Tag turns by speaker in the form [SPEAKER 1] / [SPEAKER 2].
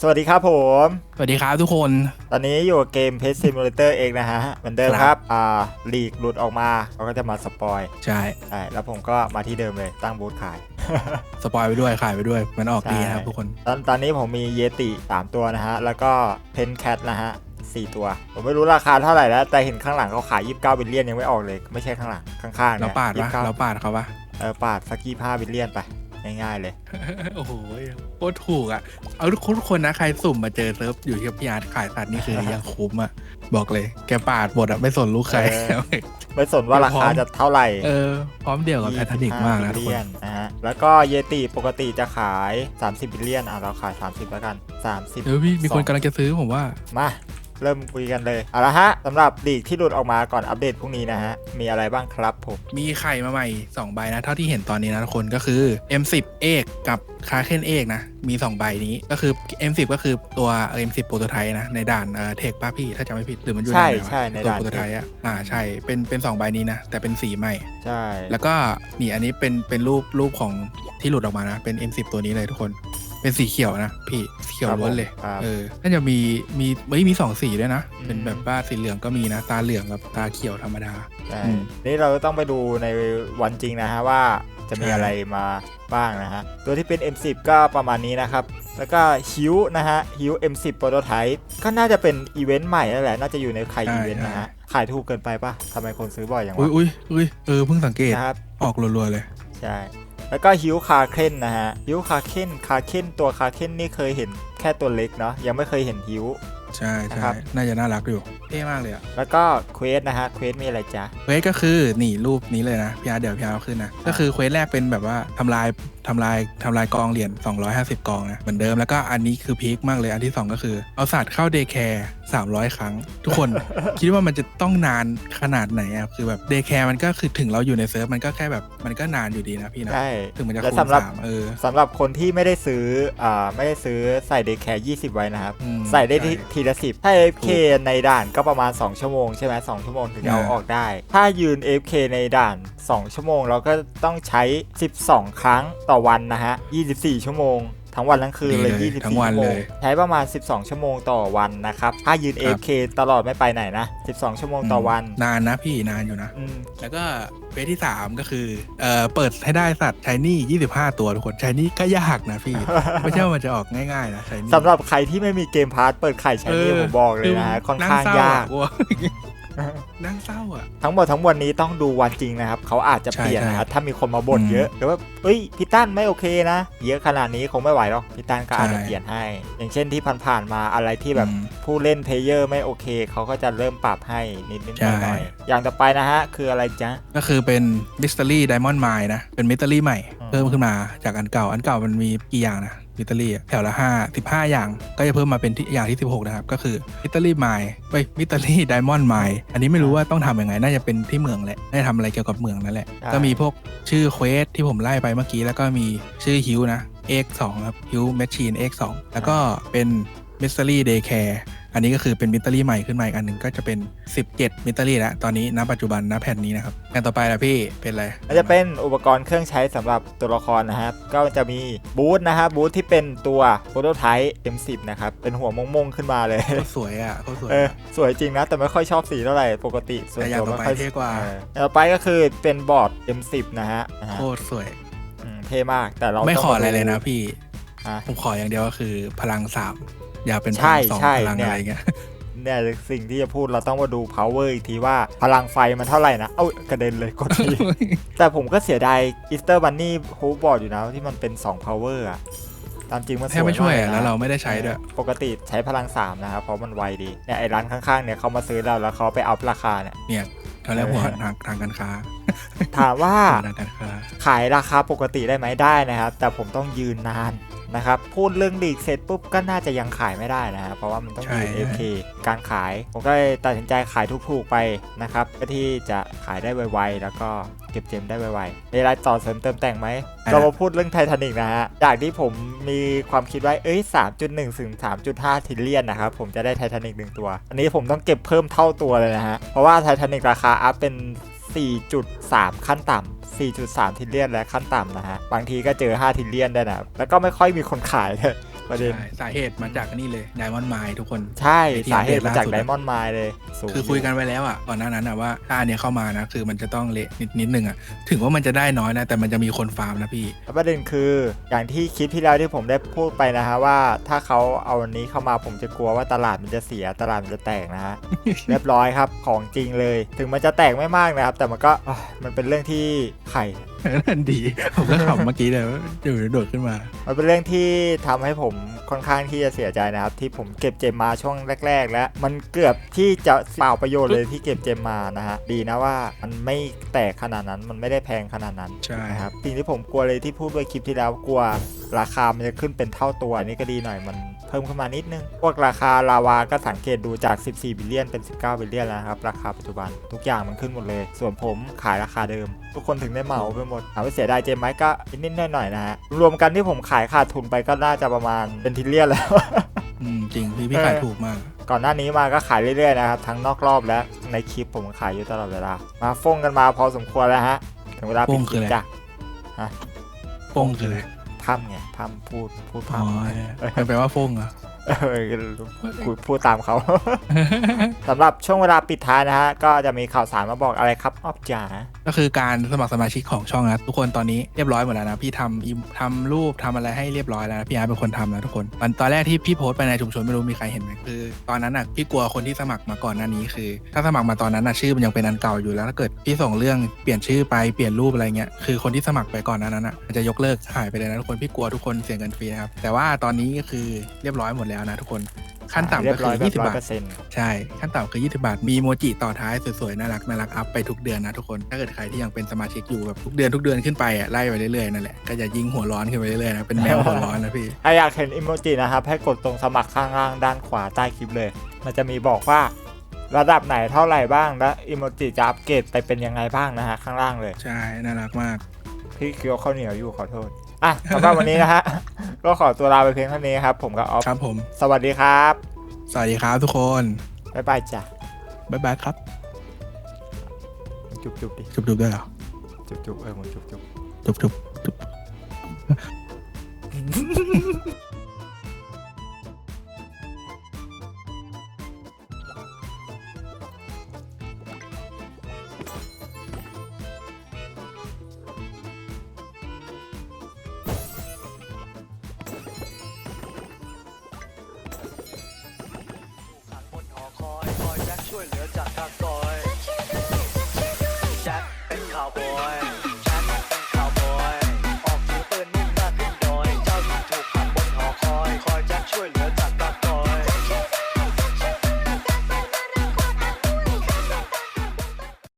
[SPEAKER 1] สวัสดีครับผม
[SPEAKER 2] สวัสดีครับทุกคน
[SPEAKER 1] ตอนนี้อยู่กับเกม p e t Simulator เองนะฮะ เหมือนเดิม
[SPEAKER 2] ครับ
[SPEAKER 1] ครับ อ่าลีกหลุดออกมาเขาก็จะมาสปอย
[SPEAKER 2] ใช่
[SPEAKER 1] ใช่แล้วผมก็มาที่เดิมเลยตั้งบูธขาย
[SPEAKER 2] สปอยไปด้วยขายไปด้วย มันออกดีนะครับ
[SPEAKER 1] ใช่
[SPEAKER 2] ทุกคน
[SPEAKER 1] ตอนตอนนี้ผมมีเยติ 3 ตัวนะฮะ แล้วก็เพนแคทนะฮะ4 ตัว ผมไม่รู้ราคาเท่าไหร่แล้ว แต่เห็นข้างหลังเขาขาย 29บิลเลียนยังไม่ออกเลย ไม่ใช่ข้างหลังข้างๆ
[SPEAKER 2] เรา
[SPEAKER 1] เนี่ย
[SPEAKER 2] ปาดปะ
[SPEAKER 1] 29
[SPEAKER 2] เราปาดเขาปะ
[SPEAKER 1] เออปาดสักกี่5บิลเลียนไป ง่ายๆเลย
[SPEAKER 2] โอ้โหโคตรถูกอะ เอาทุกคนทุกคนนะ ใครสุ่มมาเจอเซิร์ฟอยู่ที่พิยาร์ดขายสัตว์นี่คือยังคุ้มอะ บอกเลย แกปาดหมดอะ ไม่สนลูกใคร
[SPEAKER 1] เออไม่สนว่าราคาจะเท่าไหร่
[SPEAKER 2] เออ พร้อมเดียวกับไททานิกมากนะทุก
[SPEAKER 1] บิล
[SPEAKER 2] ค
[SPEAKER 1] เลีย
[SPEAKER 2] น
[SPEAKER 1] นนะฮะ แล้วก็เยติปกติจะขาย 30บิลเลียน อะ เราขาย 30แล้วกัน 30
[SPEAKER 2] เดี๋ยวพี่มีคนกำลังจะซื้อผมว่า
[SPEAKER 1] มา เริ่มคุยกันเลยเอาละฮะสำหรับลีกที่หลุดออกมาก่อนอัปเดตพรุ่งนี้นะฮะ มีอะไรบ้างครับผม
[SPEAKER 2] มีไข่มาใหม่ 2 ใบนะ เท่าที่เห็นตอนนี้นะทุกคนก็คือ M10 เอกกับคาเคนเอกนะ มี 2 ใบนี้ก็คือ M10 ก็คือตัว M10 โปรโตไทป์นะ ในด่านเอ่อเทคป้าพี่ถ้าจำไม่ผิดหรือมันอยู่
[SPEAKER 1] ใช่
[SPEAKER 2] ในไหนวะ
[SPEAKER 1] ใช่ใน
[SPEAKER 2] ตัว
[SPEAKER 1] ด่าน
[SPEAKER 2] โปรโตไทป์อะอ่าใช่เป็นเป็นสองใบนี้นะ แต่เป็นสีใหม่
[SPEAKER 1] ใช่
[SPEAKER 2] แล้วก็นี่อันนี้เป็นเป็นรูปรูปของที่หลุดออกมานะ เป็น M10 ตัวนี้เลยทุกคน เป็นสีเขียวนะพี่สีเขียวล้วนเลย
[SPEAKER 1] ครับ
[SPEAKER 2] เออน่าจะมีมีเฮ้ยมีสองสีด้วยนะ
[SPEAKER 1] อืม
[SPEAKER 2] เป็นแบบว่าสีเหลืองก็มีนะ ตาเหลืองกับตาเขียวธรรมดา
[SPEAKER 1] ใช่
[SPEAKER 2] อืม
[SPEAKER 1] นี่เราต้องไปดูในวันจริงนะฮะว่าจะมี
[SPEAKER 2] ใช่
[SPEAKER 1] อะไรมาบ้างนะฮะ ตัวที่เป็น M10 ก็ประมาณนี้นะครับ แล้วก็ฮิวนะฮะฮิว M10 Prototype ก็น่าจะเป็นอีเวนต์ใหม่นั่นแหละ น่าจะอยู่ในใครอีเวนต์นะฮะ ขายถูกเกินไปปะทำไมคนซื้อบ่อยอย่าง
[SPEAKER 2] อุ้ยวะอุ้ยอุ้ยเออเพิ่งสังเกต
[SPEAKER 1] นะครับ
[SPEAKER 2] ออกรัวๆเลย
[SPEAKER 1] ใช่ แล้วก็ฮิวคาเคนนะฮะฮิวคาเคนคาเคนตัวคาเคนนี่เคยเห็นแค่ตัวเล็กเนาะยังไม่เคยเห็นฮิว
[SPEAKER 2] ใช่
[SPEAKER 1] นะ
[SPEAKER 2] ใช่
[SPEAKER 1] ครับ
[SPEAKER 2] น่าจะน่ารักอยู่เท่มากเลยอะ
[SPEAKER 1] แล้วก็เควสนะฮะ เควสมีอะไรจ๊ะ
[SPEAKER 2] เควสก็คือนี่รูปนี้เลยนะ พี่อาร์ตเดี๋ยวพี่อาร์ตเอาขึ้นนะ ก็คือเควสแรกเป็นแบบว่าทำลาย ทำลายทำลายกองเหรียญ250 กองนะเหมือนเดิมแล้วก็อันนี้คือพีคมากเลยอันที่ 2 ก็คือ เอาสัตว์เข้าเดย์แคร์300 ครั้ง ทุกคน คิดว่ามันจะต้องนานขนาดไหนอะคือแบบเดย์แคร์มันก็คือถึงเราอยู่ในเซิร์ฟมันก็แค่แบบมันก็นานอยู่ดีนะพี่นะ
[SPEAKER 1] ใช่
[SPEAKER 2] ถึงมันจะ
[SPEAKER 1] และ
[SPEAKER 2] คูณ
[SPEAKER 1] สำหรับ
[SPEAKER 2] สามเออ
[SPEAKER 1] สำหรับคนที่ไม่ได้ซื้ออ่าไม่ได้ซื้อใส่เดย์แคร์20ไว้นะครับ
[SPEAKER 2] อืม
[SPEAKER 1] ใส่ได้ที่
[SPEAKER 2] ใช่
[SPEAKER 1] ทีละสิบถ้า AFK ในด่านก็ประมาณ 2 ชั่วโมงใช่ไหม2ชั่วโมงถึงจะเอา
[SPEAKER 2] อ่า
[SPEAKER 1] ออกได้ ถ้ายืน AFK ในด่าน 2 ชั่วโมง เราก็ต้องใช้ 12 ครั้งต่อวันนะฮะ 24 ชั่วโมง ทั้งวันทั้งคืนเลย
[SPEAKER 2] ดีเลย
[SPEAKER 1] 24
[SPEAKER 2] ทั้งวัน
[SPEAKER 1] ชั่วโม
[SPEAKER 2] เล
[SPEAKER 1] ง
[SPEAKER 2] ย
[SPEAKER 1] ใช้ประมาณ 12 ชั่วโมงต่อวันนะครับ ถ้ายืน
[SPEAKER 2] ครับ
[SPEAKER 1] AFK ตลอดไม่ไปไหนนะ 12 ชั่วโมงต่อวัน
[SPEAKER 2] นานนะพี่นานอยู่นะ
[SPEAKER 1] อืม
[SPEAKER 2] แล้วก็เควสที่ 3 ก็คือเอ่อเปิดให้ได้สัตว์ชายนี่ 25 ตัวทุกคนชายนี่ก็ยากนะพี่ ไม่ใช่ว่ามันจะออกง่ายๆนะชายนี่
[SPEAKER 1] สำหรับใครที่ไม่มีเกมพาร์ทเปิดไข่ใช้นี่ผมบอกเลยนะฮะค่อนข้างยาก
[SPEAKER 2] นั่งเศร้าอะ
[SPEAKER 1] ทั้งหมดทั้งมวลนี้ต้องดูวันจริงนะครับ เขาอาจจะ
[SPEAKER 2] ใช่
[SPEAKER 1] เปลี่ยน
[SPEAKER 2] ใช่
[SPEAKER 1] นะครับถ้ามีคนมาบ่น
[SPEAKER 2] อืม
[SPEAKER 1] เยอะหรือว่าเอ้ยพี่ตั้นไม่โอเคนะ เยอะขนาดนี้คงไม่ไหวหรอกพี่ตั้นก็อาจจะ
[SPEAKER 2] ใช่
[SPEAKER 1] เปลี่ยนให้ อย่างเช่นที่ผ่านๆมาอะไรที่แบบ
[SPEAKER 2] อืม
[SPEAKER 1] ผู้เล่นเพลเยอร์ไม่โอเค เขาก็จะเริ่มปรับให้นิดนิดๆห
[SPEAKER 2] ใช่
[SPEAKER 1] น่อยๆอย่างต่อไปนะฮะ คืออะไรจ๊ะ
[SPEAKER 2] ก็คือเป็น Mystery Diamond Mine นะ เป็น Mystery ใหม่
[SPEAKER 1] อืม
[SPEAKER 2] เพิ่มขึ้นมาจากอันเก่าอันเก่ามันมีกี่อย่างนะ Mystery อะแถวละ 5 15 อย่าง ก็จะเพิ่มมาเป็นที่อย่างที่ 16 นะครับ ก็คือ Mystery Mine ไป Mystery Diamond Mine อันนี้ไม่รู้ว่าต้องทำยังไง น่าจะเป็นที่เมืองแหละน่าจะทำอะไรเกี่ยวกับเมืองนั่นแหละ ก็มีพวกชื่อเควสที่ผมไล่ไปเมื่อกี้ แล้วก็มีชื่อฮิวนะ X2 ครับฮิวแมชชีน X2 แล้วก็เป็น Mystery Daycare อันนี้ก็คือเป็นมิตเตอรี่ใหม่ขึ้นมาอีกอันหนึ่งก็จะเป็น 17มิตเตอรี่แล้วตอนนี้ณปัจจุบันณแผ่นนี้นะครับกันต่อไปละพี่เป็นอะไร
[SPEAKER 1] ก็จะเป็นอุปกรณ์เครื่องใช้สำหรับตัวละครนะครับ ก็จะมีบูธนะครับบูธที่เป็นตัวโปรโตไทป์ M10 นะครับ เป็นหัวมงๆขึ้นมาเลย
[SPEAKER 2] โคตรสวยอะโคตรสวย
[SPEAKER 1] เออ
[SPEAKER 2] อะ
[SPEAKER 1] สวยจริงนะ แต่ไม่ค่อยชอบสีเท่าไหร่ปกติส่วน
[SPEAKER 2] แต่อย่าง
[SPEAKER 1] ตัว
[SPEAKER 2] ต่อ
[SPEAKER 1] ไม่
[SPEAKER 2] ไป
[SPEAKER 1] ค่อย
[SPEAKER 2] เท่กว่า
[SPEAKER 1] เอออย่างต่อไปก็คือเป็นบอร์ด M10 นะฮะนะฮะ
[SPEAKER 2] โคตรสวย
[SPEAKER 1] อืมเท่มากแต่เรา
[SPEAKER 2] ไม่
[SPEAKER 1] ต้ง
[SPEAKER 2] ขออะไรเลยนะพี่
[SPEAKER 1] อะ
[SPEAKER 2] ผมขออย่างเดียวก็คือพลังสามอ ย่าเป็นพ
[SPEAKER 1] ใช่
[SPEAKER 2] ลังสอง
[SPEAKER 1] ใช่
[SPEAKER 2] พลัง
[SPEAKER 1] เนี่ย
[SPEAKER 2] อะไรเงี้ย
[SPEAKER 1] เนี่ยสิ่งที่จะพูดเราต้องมาดู power อีกทีว่าพลังไฟมันเท่าไหร่นะ เอ้ากระเด็นเลยกดทีแต่ผมก็เสียดายอีสเตอร์บันนี่โฮบอร์ดอยู่นะที่มันเป็น 2 power อะตามจริงมันส
[SPEAKER 2] แทบ
[SPEAKER 1] วย
[SPEAKER 2] ไม่ช่วย
[SPEAKER 1] มาก
[SPEAKER 2] อะ
[SPEAKER 1] นะ
[SPEAKER 2] แล้วเราไม่ได้ใช้ด้วย
[SPEAKER 1] ปกติใช้พลัง 3 นะครับ เพราะมันไวดีเนี่ยไอ้ร้านข้างๆเนี่ยเขามาซื้อเราแล้วเขาไปอัพราคาเนี่ย
[SPEAKER 2] เนี่ยเขาเรียกว่า
[SPEAKER 1] เออ
[SPEAKER 2] ทางทางการค้า
[SPEAKER 1] ถามว่า
[SPEAKER 2] ทางการค้า
[SPEAKER 1] ขายราคาปกติได้ไหมได้นะครับ แต่ผมต้องยืนนาน นะครับพูดเรื่องลีกเสร็จปุ๊บก็น่าจะยังขายไม่ได้นะครับเพราะว่ามันต้องยืน
[SPEAKER 2] ใช่
[SPEAKER 1] AFK การขาย ผมก็เลยตัดสินใจขายถูกๆไปนะครับเพื่อที่จะขายได้ไวๆแล้วก็เก็บเจมได้ไวๆมีอะไรต่อเสริมเติมแต่งไหมเรามาพูดเรื่องไททานิกนะฮะจากที่ผมมีความคิดไว้เอ้ย 3.1 ถึง 3.5ทิลเลียนนะครับ ผมจะได้ไททานิกหนึ่งตัว อันนี้ผมต้องเก็บเพิ่มเท่าตัวเลยนะฮะ เพราะว่าไททานิกราคาอัพเป็น 4.3 ขั้นต่ำ4.3 ทิลเลียนและขั้นต่ำนะฮะ บางทีก็เจอ 5 ทิลเลียนได้นะ แล้วก็ไม่ค่อยมีคนขายเลย ประเด็น
[SPEAKER 2] ใช่สาเหตุมาจากนี่เลยไดมอนด์ไมทุกคน
[SPEAKER 1] ใช่
[SPEAKER 2] ที่
[SPEAKER 1] สาเหตุมาจาก
[SPEAKER 2] อัปเดตล่าสุด
[SPEAKER 1] ไดมอนด์ไมล์เลยสูง
[SPEAKER 2] คือคุยกันไว้แล้วอะก่อนหน้านั้นอะว่าถ้าอันเนี้ยเข้ามานะ คือมันจะต้องเละนิดนิดนึงอะ ถึงว่ามันจะได้น้อยนะ แต่มันจะมีคนฟาร์มนะพี่
[SPEAKER 1] แล้วประเด็นคืออย่างที่คลิปที่แล้วที่ผมได้พูดไปนะฮะว่า ถ้าเขาเอาอันนี้เข้ามาผมจะกลัวว่าตลาดมันจะเสียตลาดมันจะแตกนะฮะเรียบร้อยครับของจริงเลย ถึงมันจะแตกไม่มากนะครับ แต่มันก็อะมันเป็นเรื่องที่ไข่
[SPEAKER 2] นั่นดี ผมก็ขำเมื่อกี้เลยว่าเดี๋ยวโดดขึ้นมา
[SPEAKER 1] มันเป็นเรื่องที่ทำให้ผมค่อนข้างที่จะเสียใจนะครับ ที่ผมเก็บเจมมาช่วงแรก ๆ แล้ว มันเกือบที่จะเปล่าประโยชน์เลยที่เก็บเจมมานะฮะดีนะว่ามันไม่แตกขนาดนั้นมันไม่ได้แพงขนาดนั้น
[SPEAKER 2] ใช่
[SPEAKER 1] นะครับสิ่งที่ผมกลัวเลยที่พูดไว้คลิปที่แล้วกลัวราคามันจะขึ้นเป็นเท่าตัวอันนี้ก็ดีหน่อยมัน เพิ่มขึ้นมานิดนึง พวกราคาลาวาก็สังเกตดูจาก 14 บิลเลียนเป็น 19 บิลเลียนแล้วนะครับ ราคาปัจจุบันทุกอย่างมันขึ้นหมดเลย ส่วนผมขายราคาเดิม ทุกคนถึงได้เหมาไปหมดถามว่าเสียดายเจมไหมก็นิดๆหน่อยๆนะฮะรวมกันที่ผมขายขาดทุนไปก็น่าจะประมาณเป็นทิลเลียนแล้ว
[SPEAKER 2] อืมจริงพี่พี่ขายถูกมาก
[SPEAKER 1] ก่อนหน้านี้มาก็ขายเรื่อยๆนะครับทั้งนอกรอบและในคลิปผมขายอยู่ตลอดเวลา มาฟ้งกันมาพอสมควรแล้วฮะถึงเวลาปิดคลิปจ้ะ
[SPEAKER 2] โป้งคืออะไร
[SPEAKER 1] พัมไงพัมพูดพูด
[SPEAKER 2] อ๋
[SPEAKER 1] พั
[SPEAKER 2] อ
[SPEAKER 1] ม
[SPEAKER 2] มันแปลว่าโป้งเหรอ
[SPEAKER 1] เออ คุยพูดตามเขา สำหรับช่วงเวลาปิดท้ายนะฮะ ก็จะมีข่าวสารมาบอกอะไรครับออบจ๋า
[SPEAKER 2] ก็คือการสมัครสมาชิกของช่องนะทุกคนตอนนี้เรียบร้อยหมดแล้วนะ พี่ทำทำรูปทำอะไรให้เรียบร้อยแล้วนะพี่อาร์เป็นคนทำนะทุกคนมันตอนแรกที่พี่โพสต์ไปในชุมชนไม่รู้มีใครเห็นไหมคือ ตอนนั้นอะพี่กลัวคนที่สมัครมาก่อนหน้านี้คือ ถ้าสมัครมาตอนนั้นอะชื่อมันยังเป็นอันเก่าอยู่แล้วถ้าเกิดพี่ส่งเรื่องเปลี่ยนชื่อไปเปลี่ยนรูปอะไรเงี้ยคือคนที่สมัครไปก่อนหนานั้นอะมันจะยกเลิกหายไปเลยนะทุกคนพี่กลัวทุกคนเสียเงินฟรีนะครับแต่ว่าตอนนี้ก็คือเรียบร้อยหมดแล้วนะทุกคนขั้นต่ำ
[SPEAKER 1] เรีย
[SPEAKER 2] ก็
[SPEAKER 1] บ
[SPEAKER 2] คื
[SPEAKER 1] ร้อย
[SPEAKER 2] อ
[SPEAKER 1] แบบ
[SPEAKER 2] 20
[SPEAKER 1] ร้อย
[SPEAKER 2] บาท
[SPEAKER 1] เปอร์เซ็นต์
[SPEAKER 2] ใช่ ขั้นต่ำคือ 20 บาท มีโมจิต่อท้ายสวยๆ น่ารักน่ารักอัพไปทุกเดือนนะทุกคน ถ้าเกิดใครที่ยังเป็นสมาชิกอยู่แบบทุกเดือนทุกเดือนขึ้นไปอะไล่ไปเรื่อยๆ นั่นแหละ ก็จะยิงหัวร้อนขึ้นไปเรื่อยๆนะ เป็นแมวหัวร้อนนะพี่
[SPEAKER 1] ถ้าอยากเห็นอิโมจินะครับ ให้กดตรงสมัครข้างล่างด้านขวาใต้คลิปเลย มันจะมีบอกว่าระดับไหนเท่าไหร่บ้าง และอิโมจิจะอัปเกรดไปเป็นยังไงบ้างนะฮะข้างล่างเลย
[SPEAKER 2] ใช่ น่ารักมาก
[SPEAKER 1] พี่เคี้ยวข้าวเหนียวอยู่ขอโทษ อะสำหรับวันนี้นะฮะ ก็ขอตัวลาไปเพียงเท่านี้ครับ ผมกับออฟ
[SPEAKER 2] ครับผม
[SPEAKER 1] สวัสดีครับ
[SPEAKER 2] สวัสดีครับทุกคน
[SPEAKER 1] บ๊ายบายจ้ะ
[SPEAKER 2] บ๊ายบายครับ
[SPEAKER 1] จุบจุบดิ
[SPEAKER 2] จุบๆด้วยเหรอ
[SPEAKER 1] จุบจุบเออมึงจุบจุบ
[SPEAKER 2] จุบจุบจุบ
[SPEAKER 3] ช่วยเหลือจากทางซอยแจ็คเป็นข่าวบอย